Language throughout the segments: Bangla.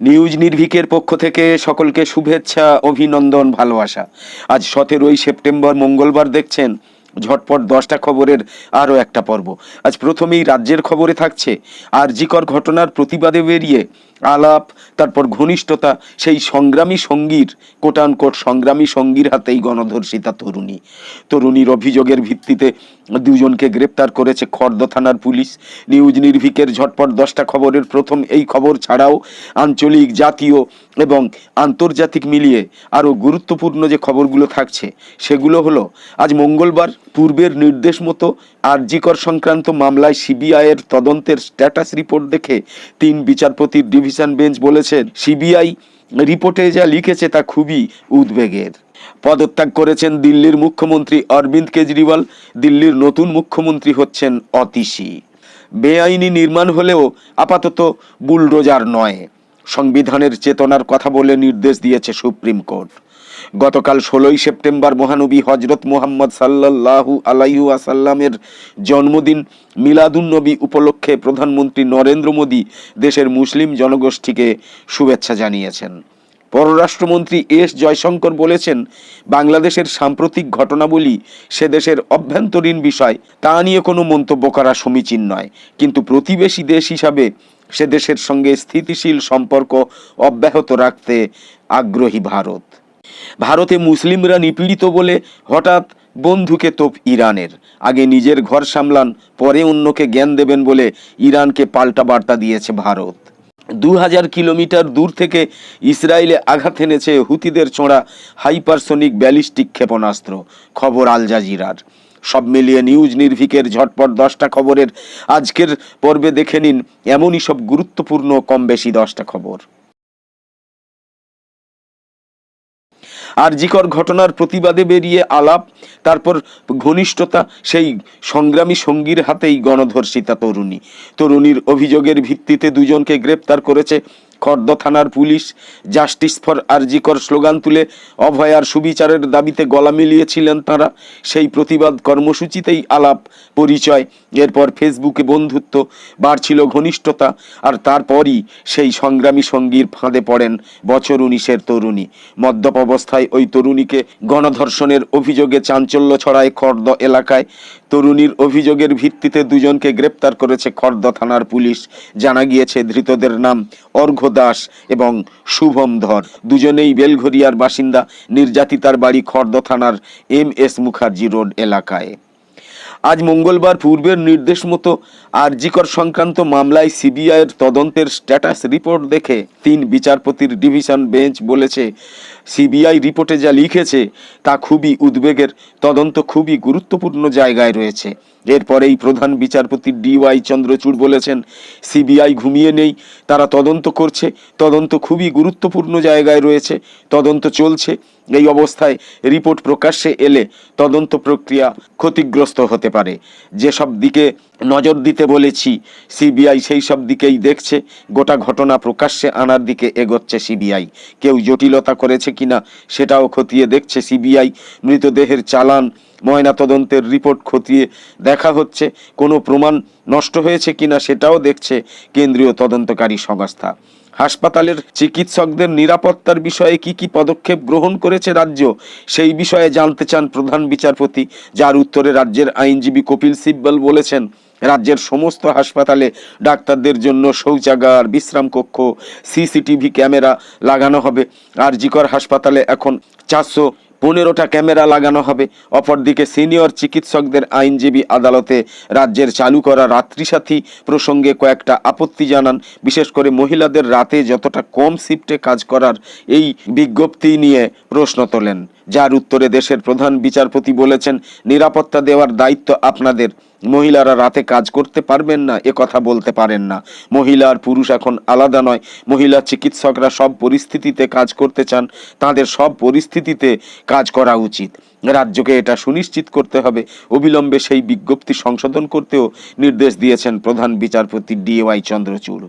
নিউজ নির্ভিকের পক্ষ থেকে সকলকে শুভেচ্ছা, অভিনন্দন, ভালোবাসা। আজ সতেরোই সেপ্টেম্বর, মঙ্গলবার দেখছেন ঝটপট দশটা খবরের আরও একটা পর্ব। আজ প্রথমেই রাজ্যের খবরে থাকছে, আরজিকর ঘটনার প্রতিবাদে বেরিয়ে আলাপ, তারপর ঘনিষ্ঠতা, সেই সংগ্রামী সঙ্গীর কোটান কোট সংগ্রামী সঙ্গীর হাতেই গণধর্ষিতা তরুণী। তরুণীর অভিযোগের ভিত্তিতে দুজনকে গ্রেপ্তার করেছে খর্দ থানার পুলিশ। নিউজ নির্ভিকের ঝটপট দশটা খবরের প্রথম এই খবর ছাড়াও আঞ্চলিক, জাতীয় এবং আন্তর্জাতিক মিলিয়ে আরও গুরুত্বপূর্ণ যে খবরগুলো থাকছে, সেগুলো হলো, আজ মঙ্গলবার পূর্বের নির্দেশ মতো আরজিকর সংক্রান্ত মামলায় সিবিআইয়ের তদন্তের স্ট্যাটাস রিপোর্ট দেখে তিন বিচারপতির ডিভিশন বেঞ্চ বলেছেন সিবিআই রিপোর্টে যা লিখেছে তা খুবই উদ্বেগের। পদত্যাগ করেছেন দিল্লির মুখ্যমন্ত্রী অরবিন্দ কেজরিওয়াল। দিল্লির নতুন মুখ্যমন্ত্রী হচ্ছেন অতিশী। বেআইনি নির্মাণ হলেও আপাতত বুলডোজার নয়। সংবিধানের চেতনার কথা বলে নির্দেশ দিয়েছে সুপ্রিম কোর্ট। গতকাল ষোলোই সেপ্টেম্বর মহানবী হজরত মোহাম্মদ সাল্লাল্লাহু আলাইহু আসাল্লামের জন্মদিন মিলাদুন্নবী উপলক্ষে প্রধানমন্ত্রী নরেন্দ্র মোদী দেশের মুসলিম জনগোষ্ঠীকে শুভেচ্ছা জানিয়েছেন। পররাষ্ট্রমন্ত্রী এস জয়শঙ্কর বলেছেন, বাংলাদেশের সাম্প্রতিক ঘটনাবলী সে দেশের অভ্যন্তরীণ বিষয়, তা নিয়ে কোনো মন্তব্য করা সমীচীন নয়। কিন্তু প্রতিবেশী দেশ হিসাবে সে দেশের সঙ্গে স্থিতিশীল সম্পর্ক অব্যাহত রাখতে আগ্রহী ভারত। ভারতে মুসলিমরা নিপীড়িত বলে হঠাৎ বন্ধুকে তোপ ইরানের। আগে নিজের ঘর সামলান, পরে অন্যকে জ্ঞান দেবেন বলে ইরানকে পাল্টা বার্তা দিয়েছে ভারত। দু হাজার কিলোমিটার দূর থেকে ইসরায়েলে আঘাত এনেছে হুতিদের ছোঁড়া হাইপারসোনিক ব্যালিস্টিক ক্ষেপণাস্ত্র, খবর আল জাজিরার। সব মিলিয়ে নিউজ নির্ভিকের ঝটপট দশটা খবরের আজকের পর্বে দেখে নিন, এমনই সব গুরুত্বপূর্ণ, কম বেশি দশটা খবর। আরজিকর ঘটনার প্রতিবাদে বেরিয়ে আলাপ, তারপর ঘনিষ্ঠতা, সেই সংগ্রামী সঙ্গীর হাতেই গণধর্ষিতা তরুণী। তরুণীর অভিযোগের ভিত্তিতে দুজনকে গ্রেপ্তার করেছে খর্দ থানার police justice for RG Kar slogan তুলে অভয়ার সুবিচারের দাবিতে গলা মিলিয়েছিলেন তারা। সেই প্রতিবাদ কর্মসূচিতেই আলাপ, পরিচয়, এরপর ফেসবুকে বন্ধুত্ব, বাড়ছিল ঘনিষ্ঠতা আর তারপরই সেই সংগ্রামী সঙ্গীর ফাঁদে পড়েন বছর উনিশের তরুণী। মদ্যপ অবস্থায় ওই তরুণীকে গণধর্ষণের অভিযোগে চাঞ্চল্য ছড়ায় খর্দ এলাকায়। তরুণীর অভিযোগের ভিত্তিতে দুজনকে গ্রেপ্তার করেছে খর্দ থানার পুলিশ। জানা গিয়েছে ধৃতদের নাম অর্ঘ্য দাস এবং শুভম ধর দুজনেই বেলঘরিয়ার বাসিন্দা, নির্যাতিতার বাড়ি খর্দ থানার এম এস মুখার্জি রোড এলাকায়। আজ মঙ্গলবার পূর্বের নির্দেশ মতো আরজিকর সংক্রান্ত মামলায় সিবিআইয়ের তদন্তের স্ট্যাটাস রিপোর্ট দেখে তিন বিচারপতির ডিভিশন বেঞ্চ বলেছে সিবিআই রিপোর্টে যা লিখেছে তা খুবই উদ্বেগের। তদন্ত খুবই গুরুত্বপূর্ণ জায়গায় রয়েছে। এরপরেই প্রধান বিচারপতি ডিওয়াই চন্দ্রচূড় বলেছেন, সিবিআই ঘুমিয়ে নেই, তারা তদন্ত করছে। তদন্ত খুবই গুরুত্বপূর্ণ জায়গায় রয়েছে। তদন্ত চলছে। এই অবস্থায় রিপোর্ট প্রকাশ্যে এলে তদন্ত প্রক্রিয়া ক্ষতিগ্রস্ত হতে পারে। যেসব দিকে নজর দিতে বলেছি, সিবিআই সেই সব দিকেই দেখছে। গোটা ঘটনা প্রকাশ্যে আনার দিকে এগোচ্ছে সিবিআই। কেউ জটিলতা করেছে কিনা সেটাও খতিয়ে দেখছে সিবিআই। মৃতদেহের চালান ময়নাতদন্তের রিপোর্ট খতিয়ে দেখা হচ্ছে। কোনো প্রমাণ নষ্ট হয়েছে কিনা সেটাও দেখছে কেন্দ্রীয় তদন্তকারী সংস্থা। হাসপাতালের চিকিৎসকদের নিরাপত্তার বিষয়ে কি কি পদক্ষেপ গ্রহণ করেছে রাজ্য, সেই বিষয়ে জানতে চান প্রধান বিচারপতি, যার উত্তরে রাজ্যের আইনজীবী কপিল সিব্বল বলেছেন রাজ্যের সমস্ত হাসপাতালে ডাক্তারদের জন্য শৌচাগার বিশ্রাম কক্ষ সিসিটিভি ক্যামেরা লাগানো হবে। আর জিকর হাসপাতালে এখন চারশো পনেরোটা ক্যামেরা লাগানো হবে। অপরদিকে সিনিয়র চিকিৎসকদের আইনজীবী আদালতে রাজ্যের চালু করা রাত্রিসাথী প্রসঙ্গে কয়েকটা আপত্তি জানান। বিশেষ করে মহিলাদের রাতে যতটা কম শিফটে কাজ করার এই বিজ্ঞপ্তি নিয়ে প্রশ্ন তোলেন। যার উত্তরে দেশের প্রধান বিচারপতি বলেছেন, নিরাপত্তা দেওয়ার দায়িত্ব আপনাদের। মহিলারা রাতে কাজ করতে পারবেন না, এ কথা বলতে পারেন না। মহিলা আর পুরুষ এখন আলাদা নয়। মহিলা চিকিৎসকরা সব পরিস্থিতিতে কাজ করতে চান, তাদের সব পরিস্থিতিতে কাজ করা উচিত। রাজ্যকে এটা সুনিশ্চিত করতে হবে। অবিলম্বে সেই বিজ্ঞপ্তি সংশোধন করতেও নির্দেশ দিয়েছেন প্রধান বিচারপতি ডিওয়াই চন্দ্রচূড়।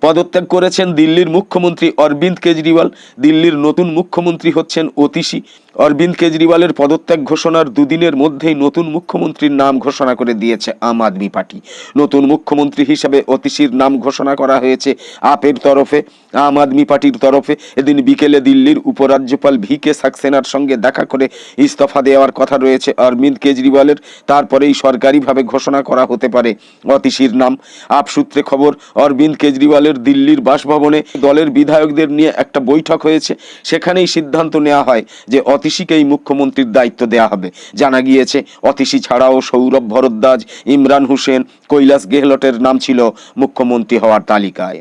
পদত্যাগ করেছেন দিল্লির মুখ্যমন্ত্রী অরবিন্দ কেজরিওয়াল। দিল্লির নতুন মুখ্যমন্ত্রী হচ্ছেন অতিশী। অরবিন্দ কেজরিওয়ালের পদত্যাগ ঘোষণার দুদিনের মধ্যেই নতুন মুখ্যমন্ত্রীর নাম ঘোষণা করে দিয়েছে আম আদমি পার্টি। নতুন মুখ্যমন্ত্রী হিসেবে অতিশির নাম ঘোষণা করা হয়েছে আপের তরফে, আম আদমি পার্টির তরফে। এদিন বিকেলে দিল্লির উপরাজ্যপাল ভি কে সাক্সেনার সঙ্গে দেখা করে ইস্তফা দেওয়ার কথা রয়েছে অরবিন্দ কেজরিওয়ালের। তারপরেই সরকারিভাবে ঘোষণা করা হতে পারে অতিশির নাম। আপ সূত্রে খবর, অরবিন্দ কেজরিওয়ালের দিল্লির বাসভবনে দলের বিধায়কদের নিয়ে একটা বৈঠক হয়েছে। সেখানেই সিদ্ধান্ত নেওয়া হয় যে অতিশীকেই মুখ্যমন্ত্রীর দায়িত্ব দেয়া হবে। জানা গিয়েছে, অতিশী ছাড়াও সৌরভ ভরদ্বাজ, ইমরান হোসেন, কৈলাস গেহলটের নাম ছিল মুখ্যমন্ত্রী হওয়ার তালিকায়।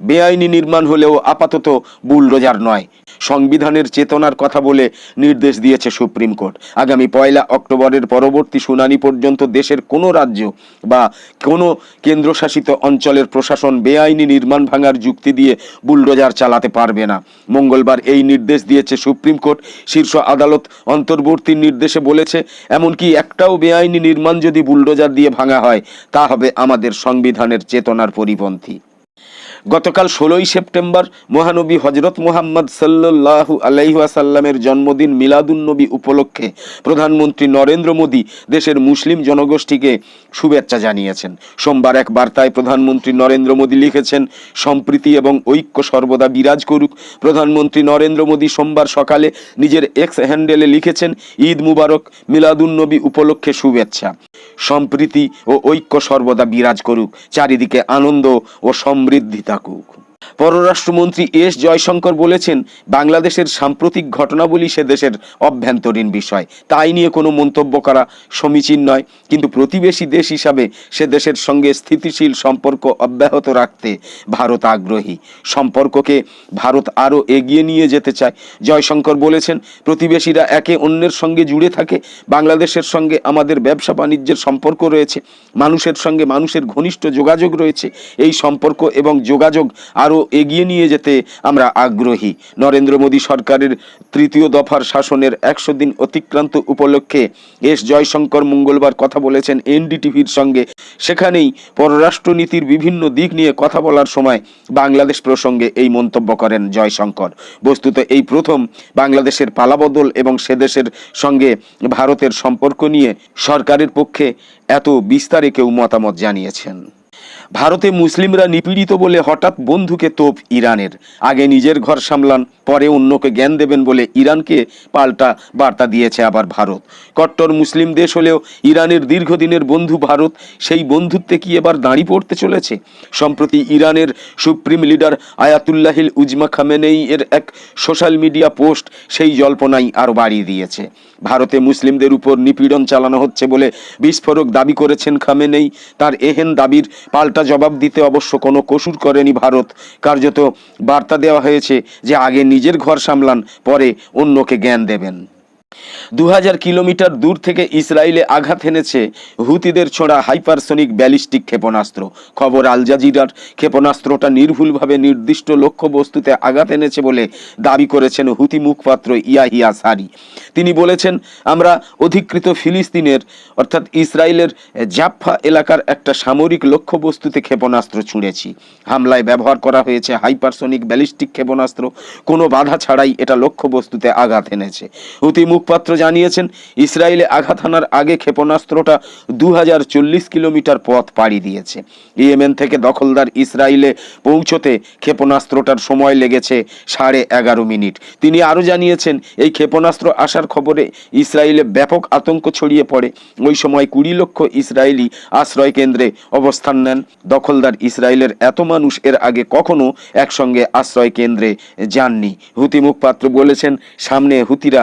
বেআইনি নির্মাণ হলেও আপাতত বুলডোজার নয়। সংবিধানের চেতনার কথা বলে নির্দেশ দিয়েছে সুপ্রিম কোর্ট। আগামী পয়লা অক্টোবরের পরবর্তী শুনানি পর্যন্ত দেশের কোনো রাজ্য বা কোনো কেন্দ্রশাসিত অঞ্চলের প্রশাসন বেআইনি নির্মাণ ভাঙার যুক্তি দিয়ে বুলডোজার চালাতে পারবে না। মঙ্গলবার এই নির্দেশ দিয়েছে সুপ্রিম কোর্ট। শীর্ষ আদালত অন্তর্বর্তী নির্দেশে বলেছে, এমনকি একটাও বেআইনি নির্মাণ যদি বুলডোজার দিয়ে ভাঙা হয়, তা হবে আমাদের সংবিধানের চেতনার পরিপন্থী। গতকাল ষোলোই সেপ্টেম্বর মহানবী হজরত মোহাম্মদ সাল্লাল্লাহু আলাইহাসাল্লামের জন্মদিন মিলাদুন্নবী উপলক্ষে প্রধানমন্ত্রী নরেন্দ্র মোদী দেশের মুসলিম জনগোষ্ঠীকে শুভেচ্ছা জানিয়েছেন। সোমবার এক বার্তায় প্রধানমন্ত্রী নরেন্দ্র মোদী লিখেছেন, সম্প্রীতি এবং ঐক্য সর্বদা বিরাজ করুক। প্রধানমন্ত্রী নরেন্দ্র মোদী সোমবার সকালে নিজের এক্স হ্যান্ডেলে লিখেছেন, ঈদ মুবারক মিলাদুন্নবী উপলক্ষে শুভেচ্ছা। সম্প্রীতি ও ঐক্য সর্বদা বিরাজ করুক চারিদিকে আনন্দ ও সমৃদ্ধি থাকুক। পররাষ্ট্রমন্ত্রী এস জয়শঙ্কর বলেছেন, বাংলাদেশের সাম্প্রতিক ঘটনাবলী সে দেশের অভ্যন্তরীণ বিষয়। তাই নিয়ে কোনো মন্তব্য করা সমীচীন নয়, কিন্তু প্রতিবেশী দেশ হিসাবে সে দেশের সঙ্গে স্থিতিশীল সম্পর্ক অব্যাহত রাখতে ভারত আগ্রহী। সম্পর্ককে ভারত আরও এগিয়ে নিয়ে যেতে চায়। জয়শঙ্কর বলেছেন, প্রতিবেশীরা একে অন্যের সঙ্গে জুড়ে থাকে, বাংলাদেশের সঙ্গে আমাদের ব্যবসা বাণিজ্যের সম্পর্ক রয়েছে, মানুষের সঙ্গে মানুষের ঘনিষ্ঠ যোগাযোগ রয়েছে, এই সম্পর্ক এবং যোগাযোগ আরও এগিয়ে নিয়ে যেতে আমরা আগ্রহী। নরেন্দ্র মোদী সরকারের তৃতীয় দফার শাসনের একশো দিন অতিক্রান্ত উপলক্ষে এস জয়শঙ্কর মঙ্গলবার কথা বলেছেন এনডিটিভির সঙ্গে। সেখানেই পররাষ্ট্রনীতির বিভিন্ন দিক নিয়ে কথা বলার সময় বাংলাদেশ প্রসঙ্গে এই মন্তব্য করেন জয়শঙ্কর। বস্তুত এই প্রথম বাংলাদেশের পালাবদল এবং সে দেশের সঙ্গে ভারতের সম্পর্ক নিয়ে সরকারের পক্ষে এত বিস্তারে কেউ মতামত জানিয়েছেন। ভারতে মুসলিমরা নিপীড়িত বলে হঠাৎ বন্ধুকে তোপ ইরানের। আগে নিজের ঘর সামলান, পরে অন্যকে জ্ঞান দেবেন বলে ইরানকে পাল্টা বার্তা দিয়েছে আবার ভারত। কট্টর মুসলিম দেশ হলেও ইরানের দীর্ঘদিনের বন্ধু ভারত, সেই বন্ধুত্বে কি এবার দাঁড়ি পড়তে চলেছে? সম্প্রতি ইরানের সুপ্রিম লিডার আয়াতুল্লাহিল উজমা খামেনেই এর এক সোশ্যাল মিডিয়া পোস্ট সেই জল্পনাই আরও বাড়িয়ে দিয়েছে। ভারতে মুসলিমদের উপর নিপীড়ন চালানো হচ্ছে বলে বিস্ফোরক দাবি করেছেন খামেনেই। তার এহেন দাবির পাল্টা জবাব দিতে অবশ্য কোনো কসুর করেনি ভারত। কার্যত বার্তা দেওয়া হয়েছে যে আগে নিজের ঘর সামলান, পরে অন্যকে জ্ঞান দেবেন। দু হাজার কিলোমিটার দূর থেকে ইসরায়েলে আঘাত এনেছে হুতিদের ছোড়া হাইপারসনিক ব্যালিস্টিক ক্ষেপণাস্ত্র। খবর আল জাজিরার। ক্ষেপণাস্ত্রটা নির্ভুলভাবে নির্দিষ্ট লক্ষ্যবস্তুতে আঘাত এনেছে বলে দাবি করেছেন হুতি মুখপাত্র ইয়াহিয়া সারি। তিনি বলেছেন, আমরা অধিকৃত ফিলিস্তিনের, অর্থাৎ ইসরায়েলের জাফা এলাকার একটা সামরিক লক্ষ্যবস্তুতে ক্ষেপণাস্ত্র ছুঁড়েছি। হামলায় ব্যবহার করা হয়েছে হাইপারসনিক ব্যালিস্টিক ক্ষেপণাস্ত্র। কোনো বাধা ছাড়াই এটা লক্ষ্যবস্তুতে আঘাত এনেছে। হুতি মুখপাত্র জানিয়েছেন, ইসরায়েলে আঘাত হানার আগে ক্ষেপণাস্ত্রটা দু হাজার চল্লিশ কিলোমিটার পথ পাড়ি দিয়েছে। ইয়েমেন থেকে দখলদার ইসরায়েলে পৌঁছতে ক্ষেপণাস্ত্রটার সময় লেগেছে সাড়ে এগারো মিনিট। তিনি আরও জানিয়েছেন, এই ক্ষেপণাস্ত্র আসার খবরে ইসরায়েলে ব্যাপক আতঙ্ক ছড়িয়ে পড়ে। ওই সময় কুড়ি লক্ষ ইসরায়েলি আশ্রয় কেন্দ্রে অবস্থান নেন। দখলদার ইসরায়েলের এত মানুষ এর আগে কখনো একসঙ্গে আশ্রয় কেন্দ্রে যাননি। হুতি মুখপাত্র বলেছেন, সামনে হুতিরা